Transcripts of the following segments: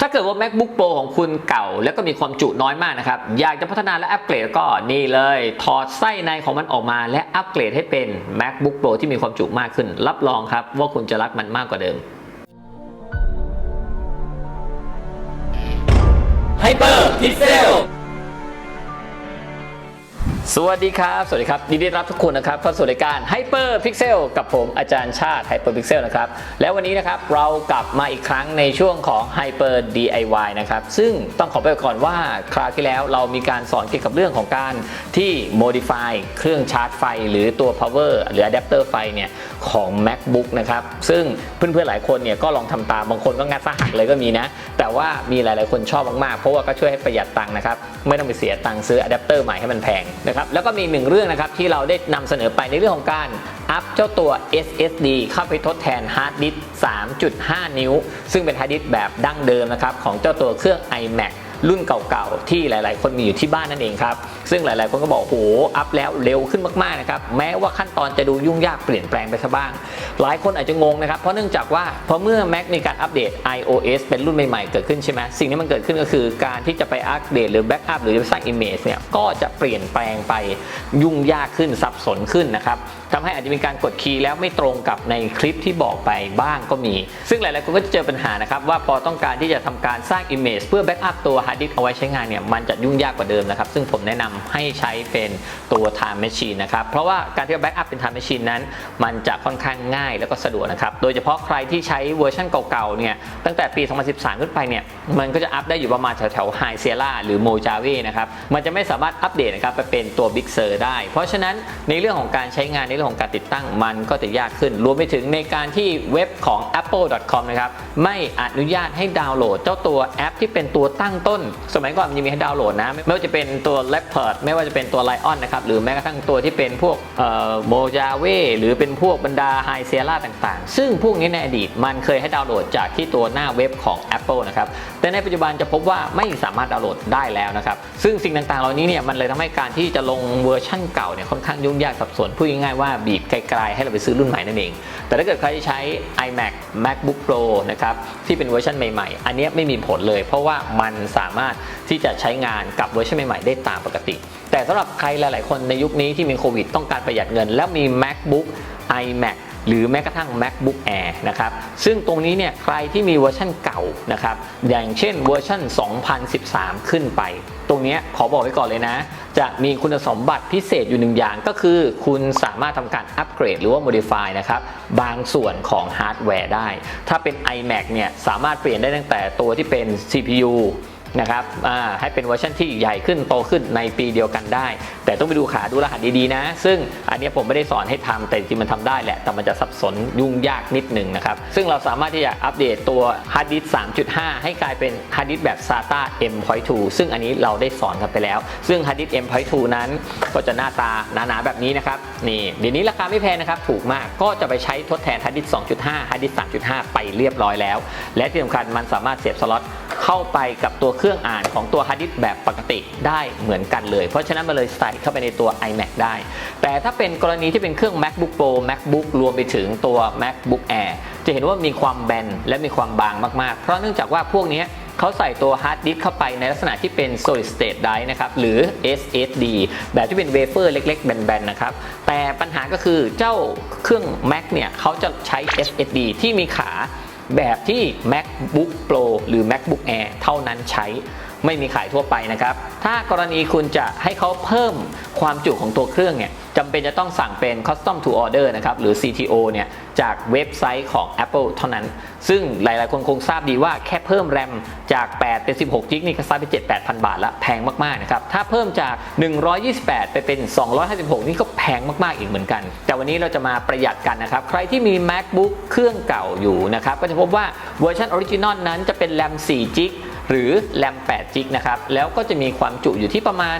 ถ้าเกิดว่า macbook pro ของคุณเก่า แล้วก็มีความจุน้อยมากนะครับ อยากจะพัฒนาและอัปเกรดก็นี่เลย ถอดไส้ในของมันออกมา และอัปเกรดให้เป็น macbook pro ที่มีความจุมากขึ้น รับรองครับว่าคุณจะรักมันมากกว่าเดิม Hyper Pixel สวัสดีครับ สวัสดีครับยินดีรับทุกคนนะครับเข้าสู่รายการ Hyper Pixel กับผมอาจารย์ชาติ Hyper Pixel นะครับ แล้ววันนี้นะครับเรากลับมาอีกครั้งในช่วงของ Hyper DIY นะครับ ซึ่งต้องขอไปก่อนว่าคราวที่แล้วเรามีการสอนเกี่ยวกับเรื่องของการที่ modify เครื่องชาร์จไฟ หรือตัว power หรือ adapter ไฟเนี่ยของ MacBook นะครับ ซึ่งเพื่อนๆหลายคนเนี่ยก็ลองทำตามบางคนก็งัดซะหักเลยก็มีนะ แต่ว่ามีหลายๆคนชอบมากๆเพราะว่าก็ช่วยให้ประหยัดตังค์นะครับไม่ต้องไปเสียตังค์ซื้ออะแดปเตอร์ใหม่ให้มันแพงนะครับแล้วก็มีหนึ่งเรื่องนะครับที่เราได้นำเสนอไปในเรื่องของการอัพเจ้าตัว SSD เข้าไปทดแทนฮาร์ดดิสก์3.5 นิ้ว ซึ่งเป็นฮาร์ดดิสก์แบบดั้งเดิมนะครับของเจ้าตัวเครื่อง iMac รุ่นเก่าๆ ที่หลาย ๆ คนมีอยู่ที่บ้านนั่นเองครับ ซึ่งหลาย ๆ คนก็บอกโอ้โหอัพแล้วเร็วขึ้นมากๆนะครับแม้ว่าขั้นตอนจะดูยุ่งยากเปลี่ยนแปลงไปซะบ้าง หลายคนอาจจะงงนะครับเพราะเนื่องจากว่าพอเมื่อ Mac มีการอัปเดต iOS เป็นรุ่นใหม่ ๆ เกิดขึ้นใช่ไหมสิ่งที่มันเกิดขึ้นก็คือการที่จะไปอัปเดตหรือแบ็กอัพหรือจะสร้าง Image เนี่ยก็จะเปลี่ยนแปลงไปยุ่งยากขึ้นสับสนขึ้นนะครับทำให้อาจจะมีการกดคีย์แล้วไม่ตรงกับในคลิปที่บอกไปบ้างก็มี ซึ่งหลาย ๆ คนก็จะเจอปัญหานะครับว่าพอต้องการที่จะทำการสร้าง Image เพื่อแบ็กอัพตัว Hard Disk เอาไว้ใช้งานเนี่ยมันจะยุ่งยากกว่าเดิมนะครับ ซึ่งผมแนะนำให้ใช้เป็นตัว Time Machine นะครับ เพราะว่าการที่จะแบ็กอัพเป็น Time Machine นั้น มันจะค่อนข้างง่ายแล้วก็สะดวกนะครับ โดยเฉพาะใครที่ใช้เวอร์ชันเก่าๆเนี่ยตั้งแต่ปี 2013 ขึ้นไปเนี่ยมันก็จะอัพได้อยู่ประมาณแถวๆ High Sierra หรือ Mojave นะครับมันจะไม่สามารถอัปเดตนะครับไปเป็นตัว Big Sur ได้ เพราะฉะนั้นในเรื่องของการใช้งานในเรื่องของการติดตั้งมันก็จะยากขึ้น รวมไปถึงในการที่เว็บของ apple.com นะครับไม่อนุญาตให้ดาวน์โหลดเจ้าตัวแอปที่เป็นตัวตั้งต้นสมัยก่อนมันจะมีให้ดาวน์โหลดนะ ไม่ว่าจะเป็นตัว Leopard ไม่ว่าจะเป็นตัว Lion นะครับ หรือแม้กระทั่งตัวที่เป็นพวกโมจาเวหรือเป็นพวกบรรดา High Sierra ต่างๆ ซึ่งพวกนี้ในอดีตมันเคยให้ดาวน์โหลดจากที่ตัวหน้าเว็บของ Apple นะครับ แต่ในปัจจุบันจะพบว่าไม่สามารถดาวน์โหลดได้แล้วนะครับ ซึ่งสิ่งต่างๆ เหล่านี้เนี่ยมันเลยทำให้การที่จะลงเวอร์ชั่นเก่าเนี่ยค่อนข้างยุ่งยากสับสนพูดง่ายๆว่าบีบไกลๆให้เราไปซื้อรุ่นใหม่นั่นเอง แต่ถ้าเกิดใครที่ใช้ iMac MacBook Pro นะครับที่เป็นเวอร์ชันใหม่ๆ อันนี้ไม่มีผลเลย เพราะว่ามันสามารถที่จะใช้งานกับเวอร์ชันใหม่ๆ ได้ตามปกติ แต่สำหรับใครหลายๆ คนในยุคนี้ที่มีโควิดต้องการประหยัดเงิน แล้วมี MacBook iMac หรือแม้กระทั่ง MacBook Air นะครับ ซึ่งตรงนี้เนี่ยใครที่มีเวอร์ชันเก่านะครับ อย่างเช่นเวอร์ชัน 2013 ขึ้นไป ตรงนี้ขอบอกไว้ก่อนเลยนะ จะมีคุณสมบัติพิเศษอยู่หนึ่งอย่างก็คือคุณสามารถทำการอัปเกรดหรือว่า modify นะครับ บางส่วนของฮาร์ดแวร์ได้ ถ้าเป็น iMac เนี่ยสามารถเปลี่ยนได้ตั้งแต่ตัวที่เป็น CPU นะครับให้เป็นเวอร์ชันที่ใหญ่ขึ้นโตขึ้นในปีเดียวกันได้ แต่ต้องไปดูขาดูรหัสดีๆนะ ซึ่งอันนี้ผมไม่ได้สอนให้ทำแต่จริงมันทำได้แหละ แต่มันจะซับซ้อนยุ่งยากนิดหนึ่งนะครับ ซึ่งเราสามารถที่จะอัปเดตตัวฮาร์ดดิสก์3.5 ให้กลายเป็นฮาร์ดดิสก์แบบ SATA M.2 ซึ่งอันนี้เราได้สอนกันไปแล้ว ซึ่งฮาร์ดดิสก์ M.2 นั้นก็จะหน้าตาหนาๆแบบนี้นะครับนี่เดี๋ยวนี้ราคาไม่แพงนะครับถูกมากก็จะไปใช้ทดแทนฮาร์ดดิสก์2.5ฮาร์ดดิสก์3.5 ไปเรียบร้อยแล้ว และที่สำคัญมันสามารถเสียบสล็อต เข้าไปกับตัวเครื่องอ่านของตัวฮาร์ดดิสก์แบบปกติได้เหมือนกันเลย เพราะฉะนั้นมันเลยใส่เข้าไปในตัว iMac ได้ แต่ถ้าเป็นกรณีที่เป็นเครื่อง MacBook Pro MacBook รวมไปถึงตัว MacBook Air จะเห็นว่ามีความแบนและมีความบางมาก ๆ เพราะเนื่องจากว่าพวกนี้เขาใส่ตัวฮาร์ดดิสก์เข้าไปในลักษณะที่เป็น solid state drive นะครับ หรือ SSD แบบที่เป็นเวเฟอร์เล็ก ๆ แบน ๆ นะครับ แต่ปัญหาก็คือเจ้าเครื่อง Mac เนี่ยเขาจะใช้ SSD ที่มีขา แบบที่ MacBook Pro หรือ MacBook Air เท่านั้นใช้ ไม่มีขายทั่วไปนะครับ ถ้ากรณีคุณจะให้เขาเพิ่มความจุของตัวเครื่องเนี่ยจำเป็นจะต้องสั่งเป็น Custom to Order นะครับ หรือ CTO เนี่ย จากเว็บไซต์ของ Apple เท่านั้น ซึ่งหลายๆ คนคงทราบดีว่าแค่เพิ่มแรมจาก 8 เป็น 16จิกนี่ก็ซัดไป 7 8,000 บาทละแพงมาก ๆ นะครับ ถ้าเพิ่มจาก 128 ไปเป็น 256 นี่ก็แพงมาก ๆ อีกเหมือนกัน แต่วันนี้เราจะมาประหยัดกันนะครับ ใครที่มี MacBook เครื่องเก่าอยู่นะครับ ก็จะพบว่าเวอร์ชันออริจินอลนั้นจะเป็นแรม4จิก หรือแรม8จิกนะครับ แล้วก็จะมีความจุอยู่ที่ประมาณ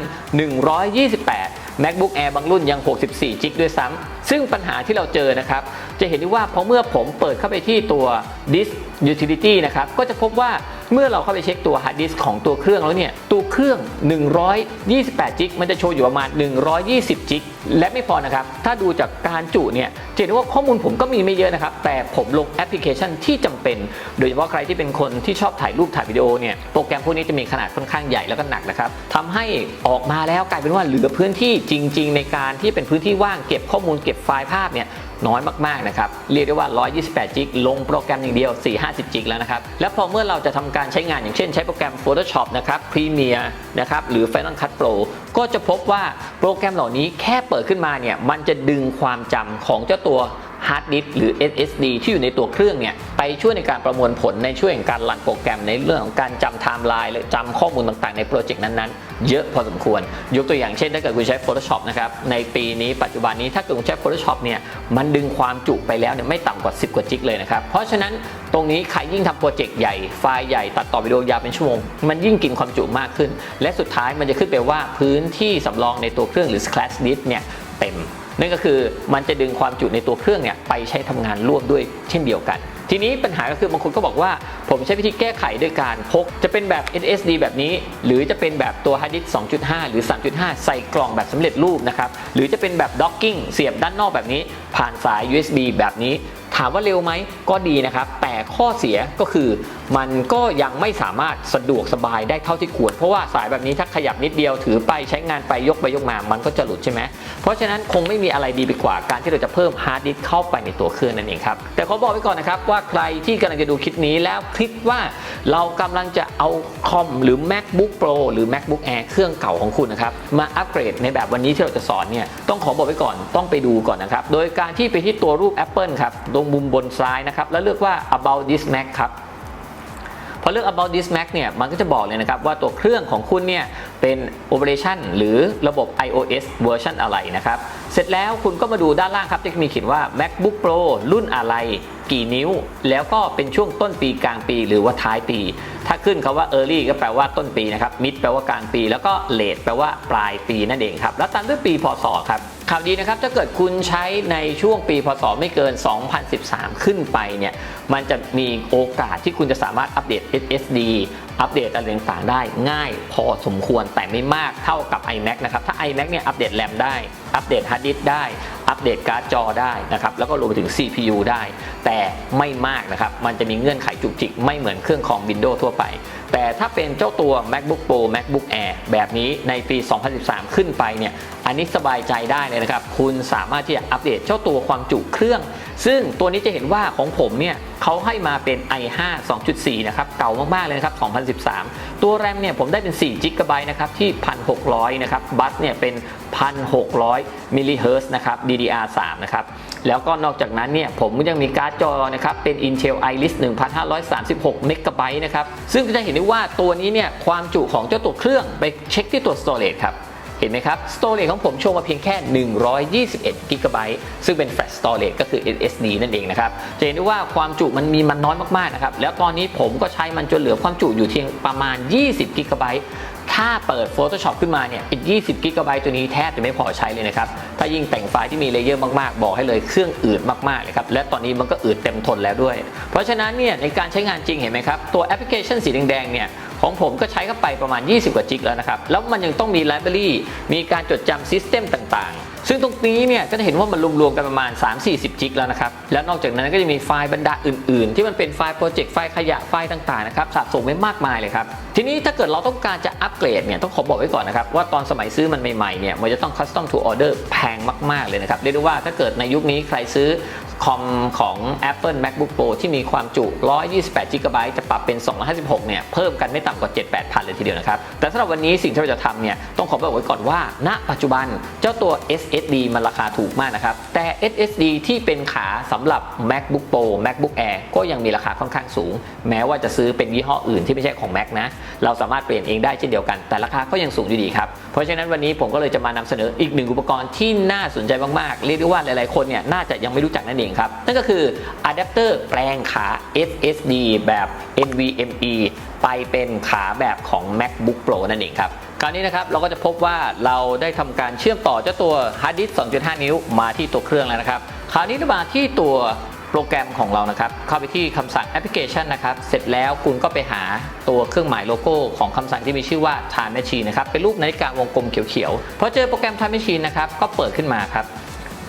128 MacBook Air บางรุ่นยัง 64จิกด้วยซ้ำซึ่งปัญหาที่เราเจอนะครับ จะเห็นได้ว่าพอเมื่อผมเปิดเข้าไปที่ตัว Disk Utility นะครับก็จะพบว่าเมื่อเราเข้าไปเช็คตัว Hard Disk ของตัวเครื่องแล้วเนี่ยตัวเครื่อง 128 จิกมันจะโชว์อยู่ประมาณ 120 จิกและไม่พอนะครับ ถ้าดูจากการจุเนี่ยจะเห็นว่าข้อมูลผมก็มีไม่เยอะนะครับ แต่ผมลงแอปพลิเคชันที่จำเป็น โดยเฉพาะใครที่เป็นคนที่ชอบถ่ายรูปถ่ายวิดีโอเนี่ยโปรแกรมพวกนี้จะมีขนาดค่อนข้างใหญ่แล้วก็หนักนะครับทำให้ออกมาแล้วกลายเป็นว่าเหลือพื้นที่จริง ๆ ในการที่เป็นพื้นที่ว่างเก็บข้อมูลเก็บไฟล์ภาพเนี่ยน้อยมากๆนะครับเรียกได้ว่า 128 จิกลงโปรแกรมอย่างเดียว4 5 50 จิกแล้วนะครับ แล้วพอเมื่อเราจะทำการใช้งานอย่างเช่นใช้โปรแกรม Photoshop นะครับ Premiere นะครับหรือ Final Cut Pro ก็จะพบว่าโปรแกรมเหล่านี้แค่เปิดขึ้นมาเนี่ยมันจะดึงความจำของเจ้าตัวฮาร์ดดิสก์หรือ SSD ที่อยู่ในตัวเครื่องเนี่ยไปช่วยในการประมวลผลในช่วยในการรันโปรแกรมในเรื่องของการจำไทม์ไลน์หรือจำข้อมูลต่างๆในโปรเจกต์นั้นๆ เยอะพอสมควร ยกตัวอย่างเช่นถ้าเกิดคุณใช้ Photoshop นะครับในปีนี้ปัจจุบันนี้ถ้าเกิดคุณใช้ Photoshop เนี่ยมันดึงความจุไปแล้วเนี่ยไม่ต่ำกว่า 10 กว่าจิกเลยนะครับเพราะฉะนั้นตรงนี้ใครยิ่งทำโปรเจกต์ใหญ่ไฟล์ใหญ่ตัดต่อวิดีโอยาวเป็นชั่วโมงมันยิ่งกินความจุมากขึ้น และสุดท้ายมันจะขึ้นไปว่าพื้นที่สำรองในตัวเครื่องหรือ flash disk เนี่ยเต็ม นั่นก็คือมันจะดึงความจุในตัวเครื่องเนี่ยไปใช้ทำงานร่วมด้วยเช่นเดียวกัน ทีนี้ปัญหาก็คือบางคนก็บอกว่า ผมใช้วิธีแก้ไขด้วยการพก จะเป็นแบบ SSD แบบนี้ หรือจะเป็นแบบตัว hard disk 2.5 หรือ 3.5 ใส่กล่องแบบสำเร็จรูปนะครับหรือจะเป็นแบบด็อกกิ้งเสียบด้านนอกแบบนี้ ผ่านสาย USB แบบนี้ ถามว่าเร็วไหมก็ดีนะครับ แต่ข้อเสียก็คือมันก็ยังไม่สามารถสะดวกสบายได้เท่าที่ควร เพราะว่าสายแบบนี้ถ้าขยับนิดเดียวถือไปใช้งานไปยกไปยกมา มันก็จะหลุดใช่ไหมเพราะฉะนั้นคงไม่มีอะไรดีไปกว่าการที่เราจะเพิ่มฮาร์ดดิสก์เข้าไปในตัวเครื่องนั่นเองครับแต่ขอบอกไว้ก่อนนะครับว่าใครที่กำลังจะดูคลิปนี้แล้วคิดว่าเรากำลังจะเอาคอมหรือ macbook pro หรือ macbook air เครื่องเก่าของคุณนะครับมาอัปเกรดในแบบวันนี้ที่เราจะสอนเนี่ยต้องขอบอกไว้ก่อนต้องไปดูก่อนนะครับโดยการที่ไปที่ตัวรูป Apple ครับตรงมุมบนซ้ายนะครับ แล้วเลือกว่า about this mac ครับพอเลือก about this mac เนี่ยมันก็จะบอกเลยนะครับว่าตัวเครื่องของคุณเนี่ยเป็น operation หรือระบบ iOS เวอร์ชันอะไรนะครับ เสร็จแล้วคุณก็มาดูด้านล่างครับ จะมีเขียนว่า macbook pro รุ่นอะไร กี่นิ้ว แล้วก็เป็นช่วงต้นปีกลางปีหรือว่าท้ายปี ถ้าขึ้นคาว่า early ก็แปลว่าต้นปีนะครับ mid แปลว่ากลางปี แล้วก็ late แปลว่าปลายปีนั่นเองครับ แล้วตามด้วยปีพศครับ ข่าวดีนะครับถ้าเกิดคุณใช้ในช่วงปีพศไม่เกิน 2013 ขึ้นไปเนี่ย มันจะมีโอกาสที่คุณจะสามารถอัปเดต SSD อัปเดตอะไรต่างๆได้ง่ายพอสมควรแต่ไม่มากเท่ากับ iMac นะครับ ถ้า iMac เนี่ยอัปเดตแรมได้ อัปเดตฮาร์ดดิสก์ได้ อัปเดตการ์ดจอได้นะครับ แล้วก็รวมไปถึง CPU ได้ แต่ไม่มากนะครับ มันจะมีเงื่อนไขจุกจิกไม่เหมือนเครื่องของ Windows ทั่วไป แต่ถ้าเป็นเจ้าตัว MacBook Pro MacBook Air แบบนี้ในปี 2013 ขึ้นไปเนี่ย อันนี้สบายใจได้เลยนะครับ คุณสามารถที่จะอัปเดตเจ้าตัวความจุเครื่อง ซึ่งตัวนี้จะเห็นว่าของผมเนี่ยเขาให้มาเป็น i5 2.4 นะครับ เก่ามาก ๆ เลยนะครับ 2013 ตัวแรมเนี่ยผมได้เป็น4 g b นะครับ ที่ 1,600 นะครับ บัสเนี่ยเป็น 1,600 มิลลิเฮิร์นะครับ DDR3 นะครับ แล้วก็นอกจากนั้นเนี่ยผมก็ยังมีการ์ดจอนะครับ เป็น Intel Iris 1,536 เมกะไบต์นะครับ ซึ่งจะเห็นได้ว่าตัวนี้เนี่ยความจุของเจ้าตัวเครื่องไปเช็คที่ตัว storage ครับ เห็นไหมครับ storage ของผมโชว์มาเพียงแค่ 121 g b ซึ่งเป็น flash storage ก็คือ SSD นั่นเองนะครับ จะเห็นได้ว่าความจุมันมีมันน้อยมากๆนะครับ แล้วตอนนี้ผมก็ใช้มันจนเหลือความจุอยู่เพียงประมาณ 20 g b ถ้าเปิด Photoshop ขึ้นมาเนี่ยอีก 20 g b ตัวนี้แทบจะไม่พอใช้เลยนะครับ ถ้ายิ่งแต่งไฟล์ที่มีเลเยอร์มากๆ บอกให้เลยเครื่องอืดมากๆเลยครับ และตอนนี้มันก็อืดเต็มทนแล้วด้วย เพราะฉะนั้นเนี่ยในการใช้งานจริงเห็นไหมครับ ตัวแอปพลิเคชันสีแดงๆเนี่ย ของผมก็ใช้เข้าไปประมาณ 20 กว่าจิกแล้วนะครับ แล้วมันยังต้องมีไลบรารีมีการจดจำซิสเต็มต่างๆ ซึ่งตรงนี้เนี่ยก็จะเห็นว่ามันรวมๆกันประมาณ 3-40 จิกแล้วนะครับ แล้วนอกจากนั้นก็จะมีไฟล์บรรดาอื่นๆ ที่มันเป็นไฟล์โปรเจกต์ไฟล์ขยะไฟล์ต่างๆนะครับสะสมไว้มากมายเลยครับ ทีนี้ถ้าเกิดเราต้องการจะอัปเกรดเนี่ยต้องขอบอกไว้ก่อนนะครับว่าตอนสมัยซื้อมันใหม่ๆเนี่ยมันจะต้อง custom to order แพงมาก ๆ เลยนะครับเรียกได้ว่าถ้าเกิดในยุคนี้ใครซื้อคอมของ Apple MacBook Pro ที่มีความจุ 128 g b จะปรับเป็น 256 เนี่ย เพิ่มกันไม่ต่ำกว่า 7-8พันเลยทีเดียวนะครับ แต่สำหรับวันนี้สิ่งที่เราจะทำเนี่ย ต้องขอบอกไว้ก่อนว่า ณ ปัจจุบันเจ้าตัว SSD มันราคาถูกมากนะครับ แต่ SSD ที่เป็นขาสำหรับ MacBook Pro MacBook Air ก็ยังมีราคาค่อนข้างสูง แม้ว่าจะซื้อเป็นยี่ห้ออื่นที่ไม่ใช่ของ Mac นะเราสามารถเปลี่ยนเองได้เช่นเดียวกัน แต่ราคาก็ยังสูงอยู่ดีครับ เพราะฉะนั้นวันนี้ผมก็เลยจะมานำเสนออีกหนึ่งอุปกรณ์ที่น่าสนใจมากๆ เรียกได้ว่าหลายๆคนเนี่ยน่าจะยังไม่รู้จักนั่นเองครับนั่นก็คืออะแดปเตอร์แปลงขา SSD แบบ NVMe ไปเป็นขาแบบของ MacBook Pro นั่นเองครับคราวนี้นะครับเราก็จะพบว่าเราได้ทำการเชื่อมต่อเจ้าตัวฮาร์ดดิสก์ 2.5 นิ้วมาที่ตัวเครื่องแล้วนะครับ คราวนี้เรามาที่ตัว โปรแกรมของเรานะครับ เข้าไปที่คำสั่งแอปพลิเคชันนะครับ เสร็จแล้วคุณก็ไปหาตัวเครื่องหมายโลโก้ของคำสั่งที่มีชื่อว่า Time Machine นะครับ เป็นรูปนาฬิกาวงกลมเขียวๆพอเจอโปรแกรม Time Machine นะครับ ก็เปิดขึ้นมาครับ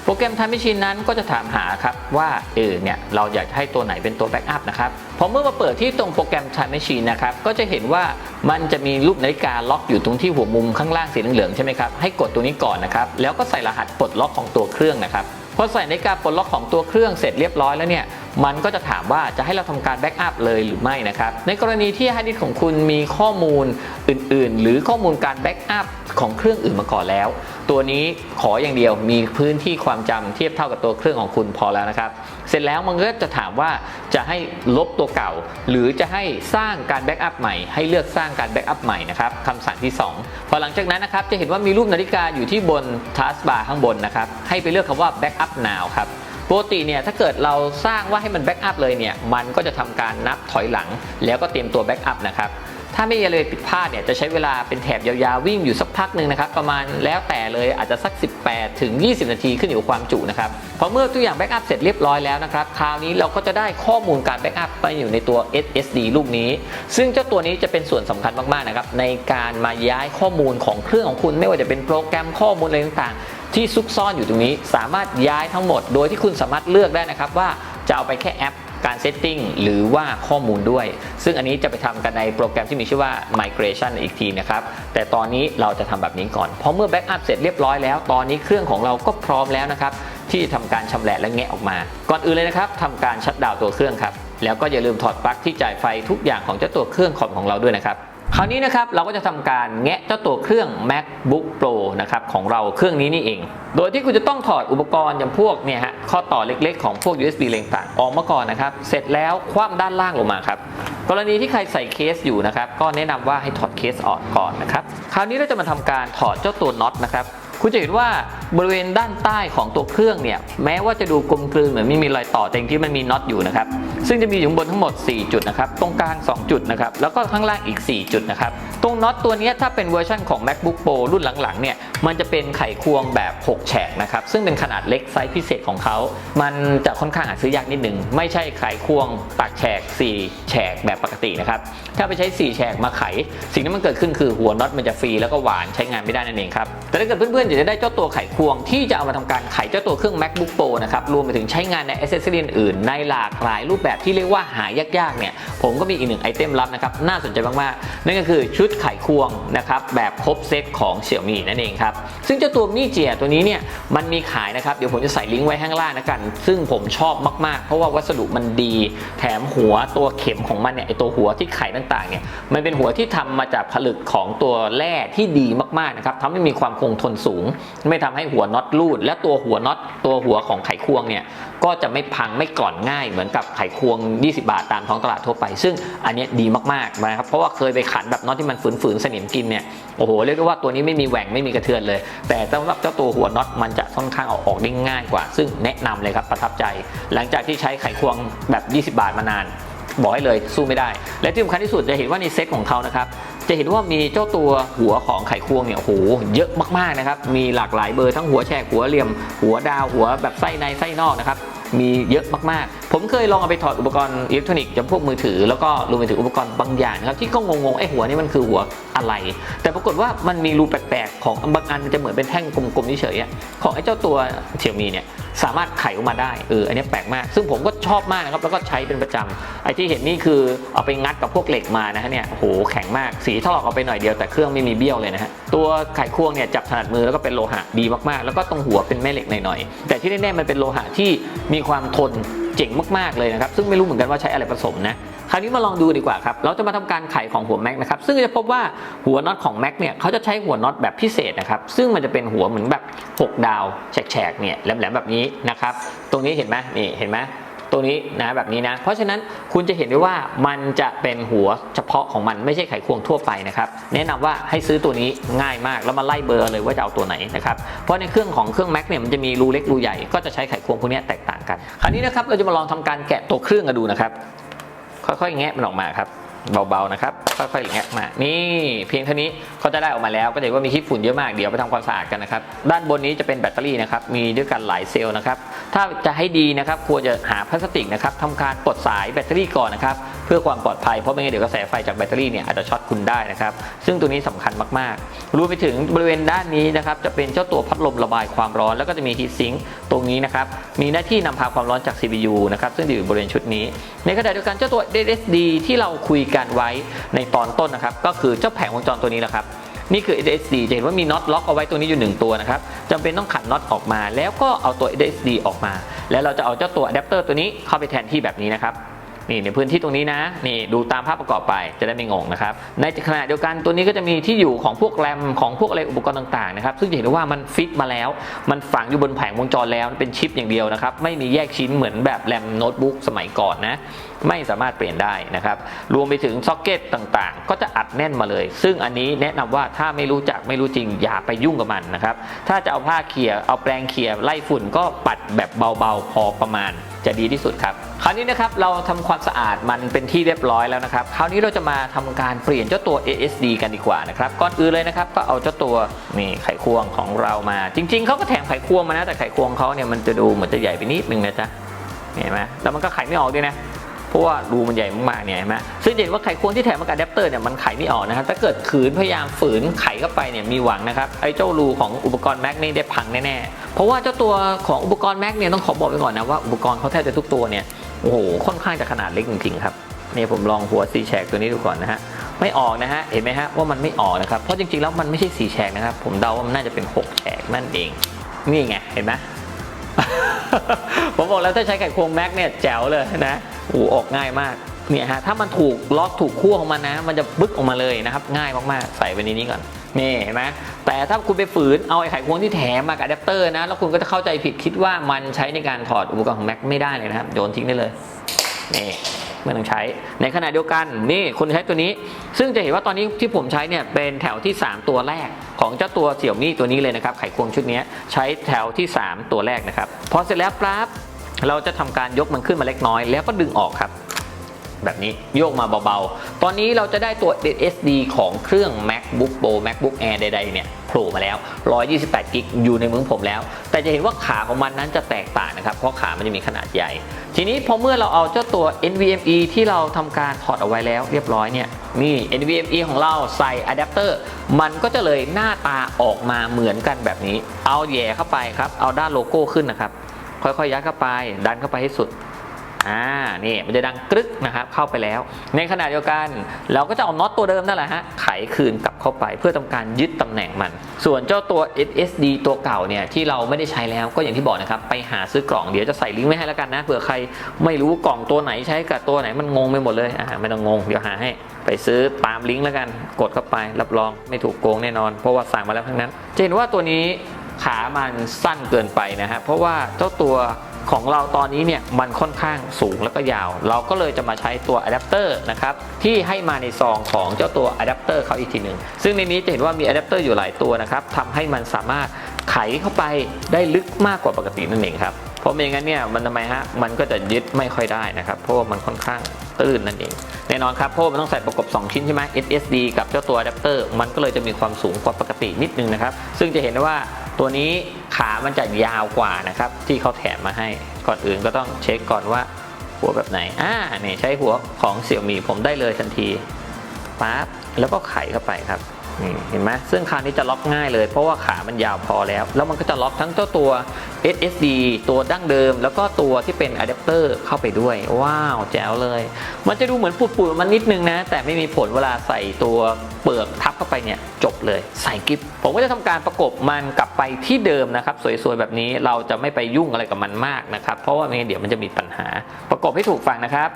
โปรแกรม Time Machine นั้นก็จะถามหาครับว่าเออเนี่ยเราอยากจะให้ตัวไหนเป็นตัวแบ็กอัพนะครับพอเมื่อมาเปิดที่ตรงโปรแกรม Time Machine นะครับ ก็จะเห็นว่ามันจะมีรูปนาฬิกาล็อกอยู่ตรงที่หัวมุมข้างล่างสีเหลืองๆใช่ไหมครับ ให้กดตัวนี้ก่อนนะครับ แล้วก็ใส่รหัสปลดล็อกของตัวเครื่องนะครับ พอใส่นาฬิกาปลดล็อกของตัวเครื่องเสร็จเรียบร้อยแล้วเนี่ย มันก็จะถามว่าจะให้เราทำการแบ็กอัพเลยหรือไม่นะครับ ในกรณีที่ฮาร์ดดิสของคุณมีข้อมูลอื่น ๆ หรือข้อมูลการแบ็กอัพของเครื่องอื่นมาก่อนแล้ว ตัวนี้ขออย่างเดียวมีพื้นที่ความจำเทียบเท่ากับตัวเครื่องของคุณพอแล้วนะครับ เสร็จแล้วมันก็จะถามว่าจะให้ลบตัวเก่า หรือจะให้สร้างการแบ็กอัพใหม่ ให้เลือกสร้างการแบ็กอัพใหม่นะครับคำสั่งที่ 2 พอหลังจากนั้นนะครับจะเห็นว่ามีรูปนาฬิกาอยู่ที่บนทัสบาร์ข้างบนนะครับให้ไปเลือกคำว่า backup now ครับ ปกติเนี่ยถ้าเกิดเราสร้างว่าให้มันแบ็กอัพเลยเนี่ยมันก็จะทำการนับถอยหลัง แล้วก็เตรียมตัวแบ็กอัพนะครับถ้าไม่มีอะไรผิดพลาดเนี่ยจะใช้เวลาเป็นแถบยาวๆวิ่งอยู่สักพักหนึ่งนะครับประมาณแล้วแต่เลยอาจจะสัก 18 ถึง 20 นาทีขึ้นอยู่กับความจุนะครับพอเมื่อทุกอย่างแบ็กอัพเสร็จเรียบร้อยแล้วนะครับคราวนี้เราก็จะได้ข้อมูลการแบ็กอัพไปอยู่ในตัว SSD ลูกนี้ ซึ่งเจ้าตัวนี้จะเป็นส่วนสำคัญมากๆนะครับในการมาย้ายข้อมูลของเครื่องของคุณ ไม่ว่าจะเป็นโปรแกรมข้อมูลอะไรต่างๆ ที่ซุกซ่อนอยู่ตรงนี้ สามารถย้ายทั้งหมด โดยที่คุณสามารถเลือกได้นะครับว่าจะเอาไปแค่แอปการเซตติ้งหรือว่าข้อมูลด้วย ซึ่งอันนี้จะไปทำกันในโปรแกรมที่มีชื่อว่า migration อีกทีนะครับ แต่ตอนนี้เราจะทำแบบนี้ก่อนพอเมื่อแบ็กอัพเสร็จเรียบร้อยแล้ว ตอนนี้เครื่องของเราก็พร้อมแล้วนะครับ ที่จะทำการชำแหละและแงะออกมา ก่อนอื่นเลยนะครับทำการชัดดาวตัวเครื่องครับ แล้วก็อย่าลืมถอดปลั๊กที่จ่ายไฟทุกอย่างของเจ้าตัวเครื่องคอมของเราด้วยนะครับ คราวนี้นะครับเราก็จะทำการแงะเจ้าตัวเครื่อง MacBook Pro นะครับของเราเครื่องนี้นี่เอง โดยที่คุณจะต้องถอดอุปกรณ์อย่างพวกเนี่ยฮะข้อต่อเล็กๆของพวก USB เลงต่างออกมาก่อนนะครับ เสร็จแล้วคว่ำด้านล่างลงมาครับ กรณีที่ใครใส่เคสอยู่นะครับ ก็แนะนำว่าให้ถอดเคสออกก่อนนะครับ คราวนี้เราจะมาทำการถอดเจ้าตัวน็อตนะครับ คุณจะเห็นว่าบริเวณด้านใต้ของตัวเครื่องเนี่ยแม้ว่าจะดูกลมกลืนเหมือนไม่มีรอยต่อแต่จริงๆมันมีน็อตอยู่นะครับซึ่งจะมีอยู่บนทั้งหมด 4 จุดนะครับตรงกลาง 2 จุดนะครับแล้วก็ข้างล่างอีก 4 จุดนะครับตรงน็อตตัวนี้ถ้าเป็นเวอร์ชันของ macbook pro รุ่นหลังๆเนี่ยมันจะเป็นไขควงแบบ 6 แฉกนะครับซึ่งเป็นขนาดเล็กไซส์พิเศษของเขา มันจะค่อนข้างหาซื้อยากนิดหนึ่งไม่ใช่ไขควงปากแฉก 4 แฉกแบบปกตินะครับถ้าไปใช้ 4 แฉกมาไข สิ่งที่มันเกิดขึ้นคือหัวน็อตมันจะฟรีแล้วก็หวานใช้งานไม่ได้นั่นเองครับแต่ถ้าเกิดเพื่อนๆอยากจะได้เจ้าตัวไขควง ที่จะเอามาทำการไขเจ้าตัวเครื่อง macbook pro นะครับรวมไปถึงใช้งานใน accessory อื่น ในหลากหลายรูปแบบที่เรียกว่าหายากๆเนี่ยผมก็มีอีกหนึ่งไอเทมลับนะครับน่าสนใจมากๆนั่นก็คือชุดไขควงนะครับแบบครบเซตของ Xiaomi นั่นเองครับซึ่งเจ้าตัวมีเจียตัวนี้เนี่ยมันมีขายนะครับเดี๋ยวผมจะใส่ลิงก์ไว้ข้างล่างนะกัน ซึ่งผมชอบมากๆ เพราะว่าวัสดุมันดี แถมหัวตัวเข็มของมันเนี่ยไอตัวหัวที่ไขต่างๆเนี่ยมันเป็นหัวที่ทำมาจากผลึกของตัวแร่ที่ดีมากๆนะครับทำให้มีความคงทนสูงไม่ทำให้หัวน็อตรูด และตัวหัวน็อตตัวหัวของไขควงเนี่ยก็จะไม่พังไม่ก่อนง่ายเหมือนกับไขควง 20 บาทตามท้องตลาดทั่วไป ซึ่งอันนี้ดีมากๆนะครับเพราะว่าเคยไปขันแบบน็อตที่มันฝืนๆสนิมกินเนี่ยโอ้โหเรียกได้ว่าตัวนี้ไม่มีแหว่งไม่มีกระเทือนเลย แต่สำหรับเจ้าตัวหัวน็อตมันจะค่อนข้างเอาออกได้ง่ายกว่า ซึ่งแนะนำเลยครับประทับใจ หลังจากที่ใช้ไขควงแบบ 20 บาทมานานบอกให้เลยสู้ไม่ได้ และที่สำคัญที่สุดจะเห็นว่าในเซ็ตของเขานะครับ จะเห็นว่ามีเจ้าตัวหัวของไขควงเนี่ยโหเยอะมากๆนะครับ มีหลากหลายเบอร์ทั้งหัวแฉกหัวเหลี่ยม หัวดาวหัวแบบไส้ในไส้นอกนะครับ มีเยอะมากๆ ผมเคยลองเอาไปถอดอุปกรณ์อิเล็กทรอนิกส์จำพวกมือถือแล้วก็รวมไปถึงอุปกรณ์บางอย่างนะครับที่ก็งงๆไอ้หัวนี่มันคือหัวอะไร แต่ปรากฏว่ามันมีรูแปลกๆของบางอันมันจะเหมือนเป็นแท่งกลมๆเฉยๆของไอ้เจ้าตัวเฉียวมีเนี่ยสามารถไขออกมาได้เอออันนี้แปลกมาก ซึ่งผมก็ชอบมากนะครับแล้วก็ใช้เป็นประจำไอ้ที่เห็นนี่คือเอาไปงัดกับพวกเหล็กมานะฮะเนี่ยโอ้โหแข็งมากสีถลอกออกไปหน่อยเดียวแต่เครื่องไม่มีเบี้ยวเลยนะฮะตัวไขควงเนี่ยจับถนัดมือแล้วก็เป็นโลหะดีมากๆ แล้วก็ตรงหัวเป็นแม่เหล็กหน่อยๆแต่ที่แน่ๆมันเป็นโลหะที่มีความทน เจ๋งมากๆเลยนะครับซึ่งไม่รู้เหมือนกันว่าใช้อะไรผสมนะคราวนี้มาลองดูดีกว่าครับเราจะมาทำการไขของหัวแม็กนะครับซึ่งจะพบว่าหัวน็อตของแม็กเนี่ยเขาจะใช้หัวน็อตแบบพิเศษนะครับซึ่งมันจะเป็นหัวเหมือนแบบ 6 ดาวแฉกๆเนี่ยแหลมๆแบบนี้นะครับตรงนี้เห็นไหมนี่เห็นไหม ตัวนี้นะแบบนี้นะ เพราะฉะนั้นคุณจะเห็นได้ว่ามันจะเป็นหัวเฉพาะของมันไม่ใช่ไขควงทั่วไปนะครับ แนะนำว่าให้ซื้อตัวนี้ง่ายมากแล้วมาไล่เบอร์เลยว่าจะเอาตัวไหนนะครับ เพราะในเครื่องของเครื่องแม็กเนี่ยมันจะมีรูเล็กรูใหญ่ก็จะใช้ไขควงพวกนี้แตกต่างกัน คราวนี้นะครับเราจะมาลองทำการแกะตัวเครื่องกันดูนะครับ ค่อยๆแงะมันออกมาครับ เบาๆนะครับค่อยๆแงะมา นี่เพียงเท่านี้ก็จะได้ออกมาแล้วก็จะเห็นว่ามีขี้ฝุ่นเยอะมากเดี๋ยวไปทำความสะอาดกันนะครับด้านบนนี้จะเป็นแบตเตอรี่นะครับมีด้วยกันหลายเซลล์นะครับถ้าจะให้ดีนะครับควรจะหาพลาสติกนะครับทำการปลดสายแบตเตอรี่ก่อนนะครับเพื่อความปลอดภัยเพราะไม่งั้นเดี๋ยวกระแสไฟจากแบตเตอรี่เนี่ยอาจจะช็อตคุณได้นะครับซึ่งตัวนี้สำคัญมากๆรวมไปถึงบริเวณด้านนี้นะครับจะเป็นเจ้าตัวพัดลมระบายความร้อน แล้วก็จะมีฮีทซิงค์ตรงนี้นะครับมีหน้าที่นำพาความร้อนจาก CPU นะครับซึ่งอยู่บริเวณชุดนี้ ในขณะเดียวกันเจ้าตัว SSD ที่เราคุยกันไว้ในตอนต้นนะครับ ก็คือเจ้าแผงวงจรตัวนี้แหละครับนี่คือ SSD จะเห็นว่ามีน็อตล็อกเอาไว้ตัวนี้อยู่ 1 ตัวนะครับจำเป็นต้องขันน็อตออกมา แล้วก็เอาตัว SSD ออกมา แล้วเราจะเอาเจ้าตัวอะแดปเตอร์ตัวนี้เข้าไปแทนที่แบบนี้นะครับนี่ในพื้นที่ตรงนี้นะนี่ดูตามภาพประกอบไปจะได้ไม่งงนะครับในขณะเดียวกันตัวนี้ก็จะมีที่อยู่ของพวกแรมของพวกอะไรอุปกรณ์ต่างๆนะครับซึ่งจะเห็นได้ว่ามันฟิตมาแล้ว มันฝังอยู่บนแผงวงจรแล้วเป็นชิปอย่างเดียวนะครับไม่มีแยกชิ้นเหมือนแบบแรมโน้ตบุ๊กสมัยก่อนนะ ไม่สามารถเปลี่ยนได้นะครับ รวมไปถึงซ็อกเก็ตต่างๆ ก็จะอัดแน่นมาเลย ซึ่งอันนี้แนะนำว่าถ้าไม่รู้จักไม่รู้จริงอย่าไปยุ่งกับมันนะครับ ถ้าจะเอาผ้าเขี่ยเอาแปรงเขี่ยไล่ฝุ่นก็ปัดแบบเบาๆพอประมาณจะดีที่สุดครับ คราวนี้นะครับเราทำความสะอาดมันเป็นที่เรียบร้อยแล้วนะครับ คราวนี้เราจะมาทำการเปลี่ยนเจ้าตัว ASD กันดีกว่านะครับ ก่อนอื่นเลยนะครับก็เอาเจ้าตัวนี่ไขควงของเรามา จริง ๆเขาก็แถมไขควงมานะแต่ไขควงเขาเนี่ยมันจะดูเหมือนจะใหญ่ไปนิดนึงนะจ๊ะเห็นไหมแล้วมันก็ไขไม่ออกด้วยนะ เพราะว่ารูมันใหญ่มากๆเนี่ยเห็นไหมซึ่งเห็นว่าไขควงที่แถมมากับอะแดปเตอร์เนี่ยมันไขไม่ออกนะครับถ้าเกิดขืนพยายามฝืนไขเข้าไปเนี่ยมีหวังนะครับไอ้เจ้ารูของอุปกรณ์แม็กนี่ได้พังแน่ๆเพราะว่าเจ้าตัวของอุปกรณ์แม็กเนี่ยต้องขอบอกไว้ก่อนนะว่าอุปกรณ์เขาแทบจะทุกตัวเนี่ยโอ้โหค่อนข้างจะขนาดเล็กจริงๆครับนี่ผมลองหัวซีแฉกตัวนี้ดูก่อนนะฮะไม่ออกนะฮะเห็นไหมฮะว่ามันไม่ออกนะครับเพราะจริงๆแล้วมันไม่ใช่สีแฉกนะครับผมเดาว่ามันน่าจะเป็นหกแฉกนั่นเองนี่ไงเห็นไหม ผมบอกแล้วถ้าใช้ไขควงแม็กเนี่ยแจ๋วเลยนะอูออกง่ายมากเนี่ยฮะถ้ามันถูกล็อกถูกขั้วของมันนะ มันจะบึกออกมาเลยนะครับ ง่ายมากๆ ใส่ไปในนี้ก่อนนี่เห็นไหมแต่ถ้าคุณไปฝืนเอาไอ้ไขควงที่แถมมากับอะแดปเตอร์นะ แล้วคุณก็จะเข้าใจผิดคิดว่ามันใช้ในการถอดอุปกรณ์ของแม็กไม่ได้เลยนะครับโยนทิ้งได้เลยนี่ ไม่ต้องใช้ ในขณะเดียวกันนี่คุณใช้ตัวนี้ ซึ่งจะเห็นว่าตอนนี้ที่ผมใช้เนี่ยเป็นแถวที่ 3 ตัวแรกของเจ้าตัวเสี่ยวมี่ตัวนี้เลยนะครับไขควงชุดนี้ใช้แถวที่ 3 ตัวแรกนะครับพอเสร็จแล้วปั๊บเราจะทำการยกมันขึ้นมาเล็กน้อย แล้วก็ดึงออกครับ แบบนี้โยกมาเบาๆ ตอนนี้เราจะได้ตัว SSD ของเครื่อง MacBook Pro MacBook Air ใดๆเนี่ย โผล่มาแล้ว 128 กิกอยู่ในมือผมแล้ว แต่จะเห็นว่าขาของมันนั้นจะแตกต่างนะครับ เพราะขามันจะมีขนาดใหญ่ ทีนี้พอเมื่อเราเอาเจ้าตัว NVMe ที่เราทำการถอดเอาไว้แล้วเรียบร้อยเนี่ยนี่ NVMe ของเราใส่อะแดปเตอร์มันก็จะเลยหน้าตาออกมาเหมือนกันแบบนี้ เอาแย่เข้าไปครับ เอาด้านโลโก้ขึ้นนะครับ ค่อยๆยัดเข้าไป ดันเข้าไปให้สุด อ่านี่มันจะดังกรึกนะครับเข้าไปแล้ว ในขณะเดียวกันเราก็จะเอาน็อตตัวเดิมนั่นแหละฮะไขคืนกลับเข้าไปเพื่อทำการยึดตำแหน่งมัน ส่วนเจ้าตัว SSD ตัวเก่าเนี่ยที่เราไม่ได้ใช้แล้วก็อย่างที่บอกนะครับไปหาซื้อกล่องเดี๋ยวจะใส่ลิงก์ไว้ให้แล้วกันนะเผื่อใครไม่รู้กล่องตัวไหนใช้กับตัวไหนมันงงไปหมดเลยอ่าไม่ต้องงงเดี๋ยวหาให้ไปซื้อตามลิงก์แล้วกันกดเข้าไปรับรองไม่ถูกโกงแน่นอน เพราะว่าสั่งมาแล้วทั้งนั้นจะเห็นว่าตัวนี้ขามันสั้นเกินไปนะฮะเพราะว่าเจ้าตัว ของเราตอนนี้เนี่ยมันค่อนข้างสูงแล้วก็ยาว เราก็เลยจะมาใช้ตัวอะแดปเตอร์นะครับที่ให้มาในซองของเจ้าตัวอะแดปเตอร์เขาอีกทีหนึ่งซึ่งในนี้จะเห็นว่ามีอะแดปเตอร์อยู่หลายตัวนะครับทำให้มันสามารถไขเข้าไปได้ลึกมากกว่าปกตินั่นเองครับเพราะไม่อย่างนั้นเนี่ยมันทำไมฮะมันก็จะยึดไม่ค่อยได้นะครับเพราะว่ามันค่อนข้างตื้นนั่นเองแน่นอนครับเพราะว่ามันต้องใส่ประกบ 2 ชิ้นใช่ไหม SSD กับเจ้าตัวอะแดปเตอร์มันก็เลยจะมีความสูงกว่าปกตินิดนึงนะครับซึ่งจะเห็นได้ว่า ตัวนี้ขามันจะยาวกว่านะครับ ที่เขาแถมมาให้ก่อนอื่นก็ต้องเช็คก่อนว่าหัวแบบไหนอ่านี่ใช้หัวของเสี่ยวมีผมได้เลยทันทีปั๊บแล้วก็ไขเข้าไปครับนี่เห็นไหมซึ่งคราวนี้จะล็อกง่ายเลย เพราะว่าขามันยาวพอแล้ว แล้วมันก็จะล็อกทั้งเจ้าตัว SSD ตัวดั้งเดิม แล้วก็ตัวที่เป็นอะแดปเตอร์เข้าไปด้วย ว้าว แจ๋วเลย มันจะดูเหมือนปุดๆมันนิดนึงนะ แต่ไม่มีผลเวลาใส่ตัวเปลือกทับเข้าไปเนี่ย จบเลย ใส่กิฟผมก็จะทำการประกบมัน ไปที่เดิมนะครับ สวยๆแบบนี้เราจะไม่ไปยุ่งอะไรกับมันมากนะครับ เพราะว่าไม่งั้นเดี๋ยวมันจะมีปัญหา ประกบให้ถูกฝั่งนะครับ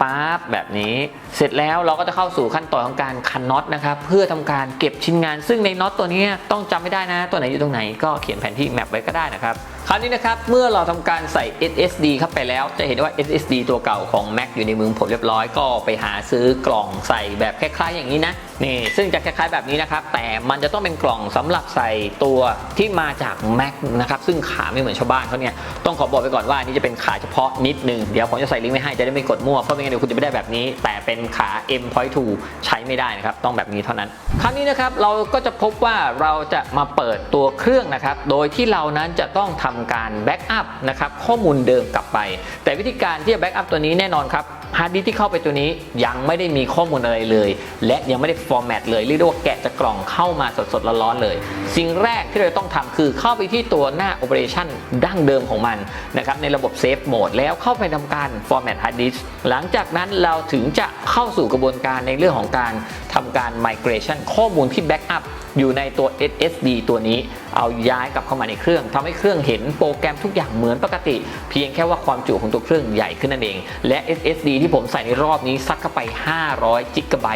ปั๊บแบบนี้เสร็จแล้วเราก็จะเข้าสู่ขั้นตอนของการคันน็อตนะครับ เพื่อทำการเก็บชิ้นงาน ซึ่งในน็อตตัวนี้ต้องจำไม่ได้นะ ตัวไหนอยู่ตรงไหนก็เขียนแผนที่แมปไว้ก็ได้นะครับ คราวนี้นะครับเมื่อเราทำการใส่ SSD เข้าไปแล้ว จะเห็นว่า SSD ตัวเก่าของ Mac อยู่ในมือผมเรียบร้อยก็ไปหาซื้อกล่องใส่แบบคล้ายๆอย่างนี้นะนี่ซึ่งจะคล้ายๆแบบนี้นะครับ แต่มันจะต้องเป็นกล่องสำหรับใส่ตัวที่มาจาก Mac นะครับซึ่งขาไม่เหมือนชาวบ้านเขาเนี่ยต้องขอบอกไปก่อนว่านี่จะเป็นขาเฉพาะนิดนึงเดี๋ยวผมจะใส่ลิงก์ไว้ให้จะได้ไม่กดมั่วเพราะไม่งั้นเดี๋ยวคุณจะไม่ได้แบบนี้ แต่เป็นขา M.2 ใช้ไม่ได้นะครับต้องแบบนี้เท่านั้น คราวนี้นะครับเราก็จะพบว่าเราจะมาเปิดตัวเครื่องนะครับโดยที่เรานั้นจะต้องทำการแบ็กอัพนะครับข้อมูลเดิมกลับไป แต่วิธีการที่จะแบ็กอัพตัวนี้แน่นอนครับฮาร์ดดิสก์ที่เข้าไปตัวนี้ยังไม่ได้มีข้อมูลอะไรเลย และยังไม่ได้ฟอร์แมตเลยเรียกได้ว่าแกะจากกล่องเข้ามาสดๆร้อนๆเลย สิ่งแรกที่เราต้องทำคือเข้าไปที่ตัวหน้า Operation ดั้งเดิมของมันนะครับในระบบเซฟโหมดแล้วเข้าไปทำการ format hard disk หลังจากนั้นเราถึงจะเข้าสู่กระบวนการในเรื่องของการทำการ migration ข้อมูลที่ backup อยู่ในตัว SSD ตัวนี้ เอาย้ายกลับเข้ามาในเครื่องทำให้เครื่องเห็นโปรแกรมทุกอย่างเหมือนปกติ เพียงแค่ว่าความจุของตัวเครื่องใหญ่ขึ้นนั่นเอง และ SSD ที่ผมใส่ในรอบนี้ซัดเข้าไป 500 g b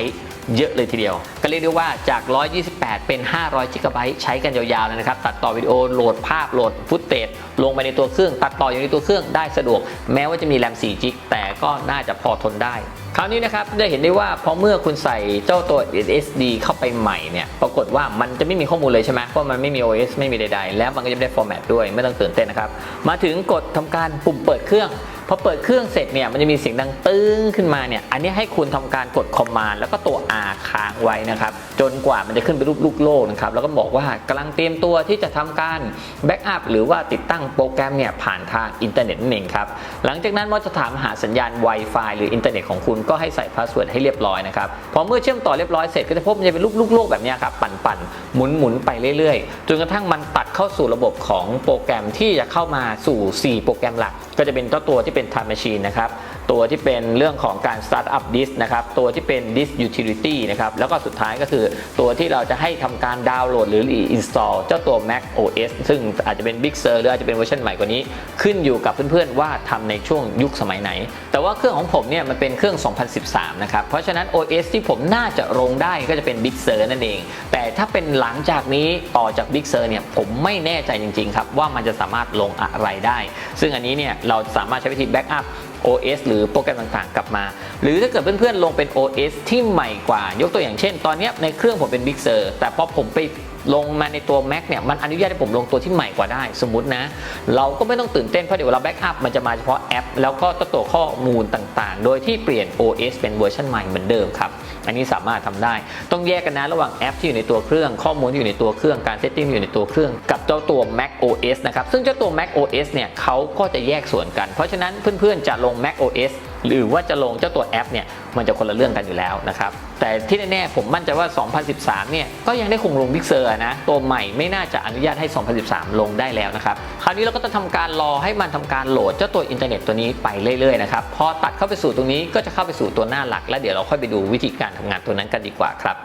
เยอะเลยทีเดียว ก็เรียกได้ว่าจาก 128 เป็น 500 g b ใช้กันยาวๆเลยนะครับ ตัดต่อวิดีโอโหลดภาพโหลดฟุตเตจลงไปในตัวเครื่อง ตัดต่ออยู่ในตัวเครื่องได้สะดวก แม้ว่าจะมีแรม4 g แต่ก็น่าจะพอทนได้ คราวนี้นะครับได้เห็นได้ว่าพอเมื่อคุณใส่เจ้าตัว SSD เข้าไปใหม่เนี่ยปรากฏว่ามันจะไม่มีข้อมูลเลยใช่ไหมเพราะมันไม่มี OS ไม่มีใดๆ แล้วมันก็จะไม่ได้ format ด้วยไม่ต้องตื่นเต้นนะครับมาถึงกดทำการปุ่มเปิดเครื่อง พอเปิดเครื่องเสร็จเนี่ยมันจะมีเสียงดังตึ้งขึ้นมาเนี่ยอันนี้ให้คุณทำการกด command แล้วก็ตัว R ค้างไว้นะครับจนกว่ามันจะขึ้นเป็นรูปลูกโลกนะครับแล้วก็บอกว่ากำลังเตรียมตัวที่จะทำการ backup หรือว่าติดตั้งโปรแกรมเนี่ยผ่านทางอินเทอร์เน็ตนั่นเองครับหลังจากนั้นว่าจะถามหาสัญญาณ Wi-Fi หรืออินเทอร์เน็ตของคุณก็ให้ใส่พาสเวิร์ดให้เรียบร้อยนะครับพอเมื่อเชื่อมต่อเรียบร้อยเสร็จก็จะพบมันจะเป็นรูปลูกโลกแบบนี้ครับปั่นๆหมุนๆไปเรื่อยๆ จนกระทั่งมันตัดเข้าสู่ระบบของโปรแกรมที่จะเข้ามาสู่ 4 โปรแกรมหลัก ก็จะเป็นเจ้าตัวที่เป็น Time Machine นะครับ ตัวที่เป็นเรื่องของการ Start Up Disk นะครับ ตัวที่เป็น Disk Utility นะครับ แล้วก็สุดท้ายก็คือตัวที่เราจะให้ทำการดาวน์โหลดหรือ Install เจ้าตัว Mac OS ซึ่งอาจจะเป็น Big Sur หรืออาจจะเป็นเวอร์ชันใหม่กว่านี้ ขึ้นอยู่กับเพื่อนๆ ว่าทำในช่วงยุคสมัยไหน แต่ว่าเครื่องของผมเนี่ยมันเป็นเครื่อง 2013 นะครับ เพราะฉะนั้น OS ที่ผมน่าจะลงได้ก็จะเป็น Big Sur นั่นเอง แต่ถ้าเป็นหลังจากนี้ต่อจาก Big Sur เนี่ยผมไม่แน่ใจจริงๆครับว่ามันจะสามารถลงอะไรได้ ซึ่งอันนี้เนี่ยเราสามารถใช้วิธี Backup OS หรือโปรแกรมต่างๆ กลับมา หรือถ้าเกิดเพื่อนๆลงเป็น OS ที่ใหม่กว่า ยกตัวอย่างเช่น ตอนนี้ในเครื่องผมเป็น Big Sur แต่พอผมไปลงมาในตัว Mac เนี่ยมันอนุญาตให้ผมลงตัวที่ใหม่กว่าได้ สมมตินะ เราก็ไม่ต้องตื่นเต้น เพราะเดี๋ยวเราแบ็กอัพมันจะมาเฉพาะแอป แล้วก็ตัวข้อมูลต่างๆ โดยที่เปลี่ยน OS เป็นเวอร์ชันใหม่เหมือนเดิมครับ อันนี้สามารถทำได้ ต้องแยกกันนะระหว่างแอปที่อยู่ในตัวเครื่อง ข้อมูลที่อยู่ในตัวเครื่องการเซตติ้งอยู่ในตัวเครื่องกับเจ้าตัว Mac OS นะครับซึ่งเจ้าตัว Mac OS เนี่ยเขาก็จะแยกส่วนกัน เพราะฉะนั้นเพื่อนๆจะลง Mac OS หรือว่าจะลงเจ้าตัวแอปเนี่ยมันจะคนละเรื่องกันอยู่แล้วนะครับ แต่ที่แน่ๆผมมั่นใจว่า 2013 เนี่ยก็ยังได้คงลงบิ๊กเซอร์นะ ตัวใหม่ไม่น่าจะอนุญาตให้ 2013 ลงได้แล้วนะครับ คราวนี้เราก็จะทำการรอให้มันทำการโหลดเจ้าตัวอินเทอร์เน็ตตัวนี้ไปเรื่อยๆนะครับ พอตัดเข้าไปสู่ตรงนี้ก็จะเข้าไปสู่ตัวหน้าหลัก แล้วเดี๋ยวเราค่อยไปดูวิธีการทำงานตัวนั้นกันดีกว่าครับ